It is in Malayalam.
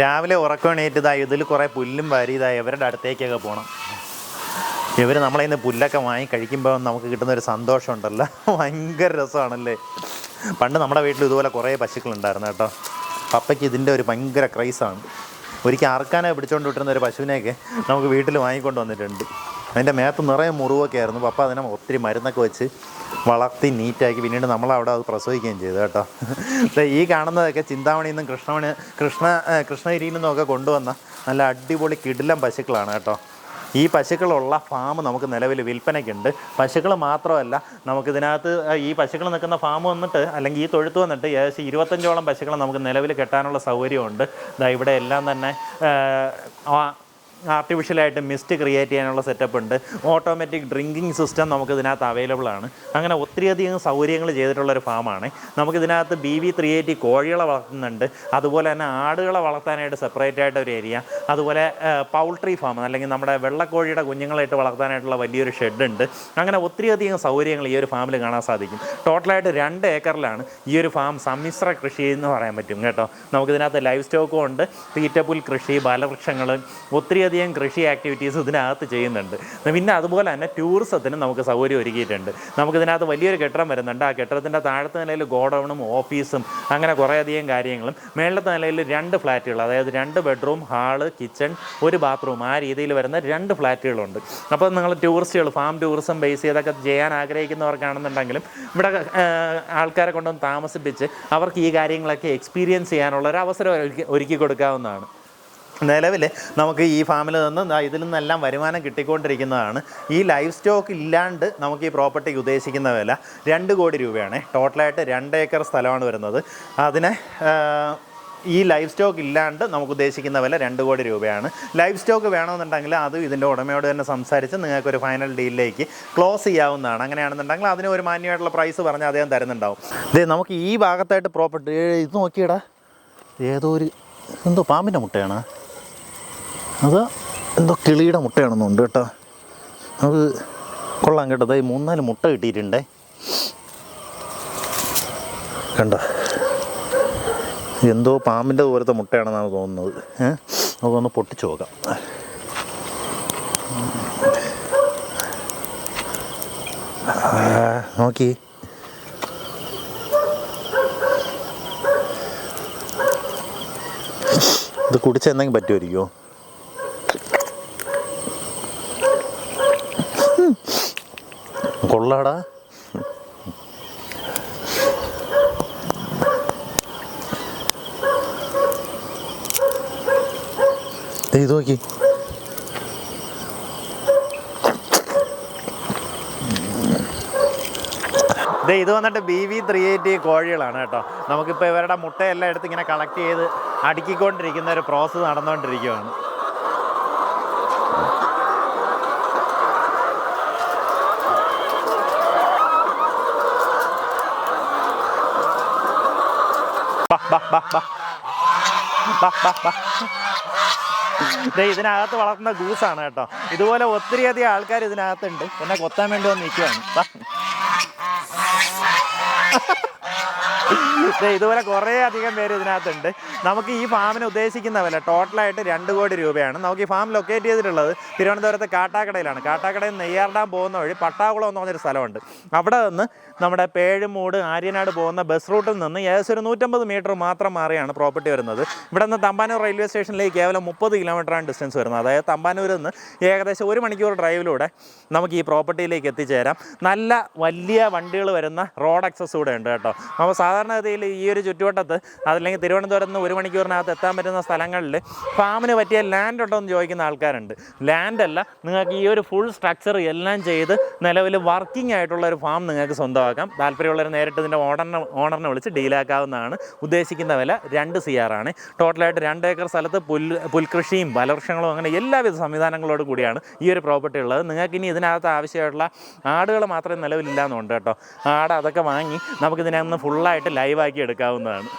രാവിലെ ഉറക്കണേറ്റതായി ഇതിൽ കുറേ പുല്ലും വാരിയതായി ഇവരുടെ അടുത്തേക്കൊക്കെ പോകണം ഇവർ നമ്മളെ ഇന്ന് പുല്ലൊക്കെ വാങ്ങി കഴിക്കുമ്പോൾ നമുക്ക് കിട്ടുന്ന ഒരു സന്തോഷം ഉണ്ടല്ലോ. ഭയങ്കര രസമാണല്ലേ? പണ്ട് നമ്മുടെ വീട്ടിൽ ഇതുപോലെ കുറേ പശുക്കളുണ്ടായിരുന്നു കേട്ടോ. പപ്പയ്ക്ക് ഇതിന്റെ ഒരു ഭയങ്കര ക്രൈസാണ്. ഒരിക്കൽ അറക്കാനെ പിടിച്ചുകൊണ്ട് വിട്ടിരുന്ന ഒരു പശുവിനെയൊക്കെ നമുക്ക് വീട്ടിൽ വാങ്ങിക്കൊണ്ട് വന്നിട്ടുണ്ട്. അതിന്റെ മേത്ത് നിറയെ മുറിവൊക്കെ ആയിരുന്നു. പപ്പ അതിനെ ഒത്തിരി മരുന്നൊക്കെ വെച്ച് വളർത്തി നീറ്റാക്കി പിന്നീട് നമ്മളവിടെ അത് പ്രസവിക്കുകയും ചെയ്തു കേട്ടോ. ഈ കാണുന്നതൊക്കെ ചിന്താമണിയിൽ നിന്നും കൃഷ്ണമണി കൃഷ്ണ കൃഷ്ണഗിരിയിൽ നിന്നൊക്കെ കൊണ്ടുവന്ന നല്ല അടിപൊളി കിടിലം പശുക്കളാണ് കേട്ടോ. ഈ പശുക്കളുള്ള ഫാം നമുക്ക് നിലവിൽ വിൽപ്പനയ്ക്കുണ്ട്. പശുക്കൾ മാത്രമല്ല നമുക്കിതിനകത്ത് ഈ പശുക്കൾ നിൽക്കുന്ന ഫാം വന്നിട്ട് അല്ലെങ്കിൽ ഈ തൊഴുത്ത് വന്നിട്ട് ഏകദേശം ഇരുപത്തഞ്ചോളം പശുക്കളെ നമുക്ക് നിലവിൽ കെട്ടാനുള്ള സൗകര്യമുണ്ട്. ദാ ഇവിടെ എല്ലാം തന്നെ ആർട്ടിഫിഷ്യലായിട്ട് മിസ്റ്റ് ക്രിയേറ്റ് ചെയ്യാനുള്ള സെറ്റപ്പ് ഉണ്ട്. ഓട്ടോമാറ്റിക് ഡ്രിങ്കിങ് സിസ്റ്റം നമുക്ക് ഇതിനകത്ത് അവൈലബിൾ ആണ്. അങ്ങനെ ഒത്തിരിയധികം സൗകര്യങ്ങൾ ചെയ്തിട്ടുള്ളൊരു ഫാമാണ് നമുക്കിതിനകത്ത് ബി വി ത്രീ എയ്റ്റി കോഴികളെ വളർത്തുന്നുണ്ട്. അതുപോലെ തന്നെ ആടുകളെ വളർത്താനായിട്ട് സെപ്പറേറ്റ് ആയിട്ട് ഒരു ഏരിയ അതുപോലെ പൗൾട്രി ഫാം അല്ലെങ്കിൽ നമ്മുടെ വെള്ളക്കോഴിയുടെ കുഞ്ഞുങ്ങളായിട്ട് വളർത്താനായിട്ടുള്ള വലിയൊരു ഷെഡ് ഉണ്ട്. അങ്ങനെ ഒത്തിരിയധികം സൗകര്യങ്ങൾ ഈ ഒരു ഫാമിൽ കാണാൻ സാധിക്കും. ടോട്ടലായിട്ട് രണ്ട് ഏക്കറിലാണ് ഈ ഒരു ഫാം സമ്മിശ്ര കൃഷി എന്ന് പറയാൻ പറ്റും കേട്ടോ. നമുക്കിതിനകത്ത് ലൈവ് സ്റ്റോക്കും ഉണ്ട്. തീറ്റപ്പുൽ കൃഷി ഫലവൃക്ഷങ്ങൾ ഒത്തിരിയധികം കൃഷി ആക്ടിവിറ്റീസ് ഇതിനകത്ത് ചെയ്യുന്നുണ്ട്. പിന്നെ അതുപോലെ തന്നെ ടൂറിസത്തിന് നമുക്ക് സൗകര്യം ഒരുക്കിയിട്ടുണ്ട്. നമുക്കിതിനകത്ത് വലിയൊരു കെട്ടിടം വരുന്നുണ്ട്. ആ കെട്ടിടത്തിന്റെ താഴത്തെ നിലയിൽ ഗോഡൗണും ഓഫീസും അങ്ങനെ കുറേയധികം കാര്യങ്ങളും. മേളത്തെ നിലയിൽ രണ്ട് ഫ്ലാറ്റുകൾ അതായത് രണ്ട് ബെഡ്റൂം ഹാൾ കിച്ചൺ ഒരു ബാത്റൂം ആ രീതിയിൽ വരുന്ന രണ്ട് ഫ്ലാറ്റുകളുണ്ട്. അപ്പോൾ നിങ്ങൾ ടൂറിസ്റ്റുകൾ ഫാം ടൂറിസം ബേസ് ചെയ്തൊക്കെ ചെയ്യാൻ ആഗ്രഹിക്കുന്നവർക്കാണെന്നുണ്ടെങ്കിലും ഇവിടെ ആൾക്കാരെ കൊണ്ടൊന്ന് താമസിപ്പിച്ച് അവർക്ക് ഈ കാര്യങ്ങളൊക്കെ എക്സ്പീരിയൻസ് ചെയ്യാനുള്ള ഒരു അവസരം ഒരുക്കി കൊടുക്കാവുന്നതാണ്. നിലവിൽ നമുക്ക് ഈ ഫാമിൽ നിന്ന് ഇതിൽ നിന്നെല്ലാം വരുമാനം കിട്ടിക്കൊണ്ടിരിക്കുന്നതാണ്. ഈ ലൈഫ് സ്റ്റോക്ക് ഇല്ലാണ്ട് നമുക്ക് ഈ പ്രോപ്പർട്ടിക്ക് ഉദ്ദേശിക്കുന്ന വില രണ്ട് കോടി രൂപയാണ്. ടോട്ടലായിട്ട് രണ്ട് ഏക്കർ സ്ഥലമാണ് വരുന്നത്. അതിനെ ഈ ലൈഫ് സ്റ്റോക്ക് ഇല്ലാണ്ട് നമുക്ക് ഉദ്ദേശിക്കുന്ന വില രണ്ട് കോടി രൂപയാണ്. ലൈഫ് സ്റ്റോക്ക് വേണമെന്നുണ്ടെങ്കിൽ അത് ഇതിന്റെ ഉടമയോട് തന്നെ സംസാരിച്ച് നിങ്ങൾക്കൊരു ഫൈനൽ ഡീലിലേക്ക് ക്ലോസ് ചെയ്യാവുന്നതാണ്. അങ്ങനെയാണെന്നുണ്ടെങ്കിൽ അതിന് ഒരു മാന്യമായിട്ടുള്ള പ്രൈസ് പറഞ്ഞ് അദ്ദേഹം തരുന്നുണ്ടാവും. ഇതേ നമുക്ക് ഈ ഭാഗത്തായിട്ട് പ്രോപ്പർട്ടി ഇത് നോക്കിയടാ. ഏതോ ഒരു എന്തോ പാമ്പിന്റെ മുട്ടയാണ്? അത് എന്തോ കിളിയുടെ മുട്ടയാണെന്നുണ്ട് കേട്ടോ. അത് കൊള്ളാം കേട്ടോ. അതായത് മൂന്നാൽ മുട്ട കിട്ടിയിട്ടുണ്ടേ. കണ്ട? എന്തോ പാമ്പിന്റെ പോലത്തെ മുട്ടയാണെന്നാണ് തോന്നുന്നത്. ഏഹ് നമുക്കൊന്ന് പൊട്ടിച്ച് നോക്കാം. നോക്കി. ഇത് കുടിച്ചെന്തെങ്കിലും പറ്റുമായിരിക്കുമോ? കൊള്ളാടാ. ഇത് നോക്കി. ദേ ഇത് വന്നിട്ട് ബി വി ത്രീ എയ്റ്റി കോഴികളാണ് കേട്ടോ. നമുക്കിപ്പോൾ ഇവരുടെ മുട്ടയെല്ലാം എടുത്ത് ഇങ്ങനെ കളക്ട് ചെയ്ത് അടുക്കിക്കൊണ്ടിരിക്കുന്ന ഒരു പ്രോസസ്സ് നടന്നുകൊണ്ടിരിക്കുകയാണ് ബാ. ഇതിനകത്ത് വളർത്തുന്ന ഗൂസാണ് കേട്ടോ ഇതുപോലെ ഒത്തിരിയധികം ആൾക്കാർ ഇതിനകത്തുണ്ട് എന്നെ കൊത്താൻ വേണ്ടി വന്ന്. ദേ ഇതുപോലെ കുറേ അധികം പേര് ഇതിനകത്തുണ്ട്. നമുക്ക് ഈ ഫാമിന് ഉദ്ദേശിക്കുന്ന വില ടോട്ടലായിട്ട് രണ്ട് കോടി രൂപയാണ്. നമുക്ക് ഈ ഫാം ലൊക്കേറ്റ് ചെയ്തിട്ടുള്ളത് തിരുവനന്തപുരത്ത് കാട്ടാക്കടയിലാണ്. കാട്ടാക്കടയിൽ നെയ്യാർഡാം പോകുന്ന വഴി പട്ടാകുളം എന്ന് പറഞ്ഞൊരു സ്ഥലമുണ്ട്. അവിടെ നിന്ന് നമ്മുടെ പേഴുമൂട് ആര്യനാട് പോകുന്ന ബസ് റൂട്ടിൽ നിന്ന് ഏകദേശം ഒരു നൂറ്റമ്പത് മീറ്റർ മാത്രം മാറിയാണ് പ്രോപ്പർട്ടി വരുന്നത്. ഇവിടെ നിന്ന് തമ്പാനൂർ റെയിൽവേ സ്റ്റേഷനിലേക്ക് കേവലം മുപ്പത് കിലോമീറ്ററാണ് ഡിസ്റ്റൻസ് വരുന്നത്. അതായത് തമ്പാനൂരിൽ നിന്ന് ഏകദേശം ഒരു മണിക്കൂർ ഡ്രൈവിലൂടെ നമുക്ക് ഈ പ്രോപ്പർട്ടിയിലേക്ക് എത്തിച്ചേരാം. നല്ല വലിയ വണ്ടികൾ വരുന്ന റോഡ് അക്സസ് കൂടെ ഉണ്ട് കേട്ടോ. അപ്പോൾ സാധാരണഗതിയിൽ ഈ ഒരു ചുറ്റുവട്ടത്ത് അതല്ലെങ്കിൽ തിരുവനന്തപുരത്ത് നിന്ന് ഒരു മണിക്കൂറിനകത്ത് എത്താൻ പറ്റുന്ന സ്ഥലങ്ങളിൽ ഫാമിന് പറ്റിയ ലാൻഡ് ഉണ്ടോ എന്ന് ചോദിക്കുന്ന ആൾക്കാരുണ്ട്. ലാൻഡ് അല്ല നിങ്ങൾക്ക് ഈ ഒരു ഫുൾ സ്ട്രക്ചർ എല്ലാം ചെയ്ത് നിലവിൽ വർക്കിംഗ് ആയിട്ടുള്ള ഒരു ഫാം നിങ്ങൾക്ക് സ്വന്തമാക്കാം. താല്പര്യമുള്ളവർ നേരിട്ട് ഇതിന്റെ ഓണറിനെ ഓണറിനെ വിളിച്ച് ഡീലാക്കാവുന്നതാണ് ഉദ്ദേശിക്കുന്ന വില രണ്ട് സി ആർ ആണ്. ടോട്ടലായിട്ട് രണ്ട് ഏക്കർ സ്ഥലത്ത് പുൽ പുൽകൃഷിയും ഫലവൃക്ഷങ്ങളും അങ്ങനെ എല്ലാവിധ സംവിധാനങ്ങളോട് കൂടിയാണ് ഈ ഒരു പ്രോപ്പർട്ടി ഉള്ളത്. നിങ്ങൾക്ക് ഇനി ഇതിനകത്ത് ആവശ്യമായിട്ടുള്ള ആടുകൾ മാത്രമേ നിലവിലില്ലാന്നുണ്ട് കേട്ടോ. ആട് അതൊക്കെ വാങ്ങി നമുക്കിതിനകത്ത് ഫുള്ളായിട്ട് ലൈവാക്കി എടുക്കാവുന്നതാണ്.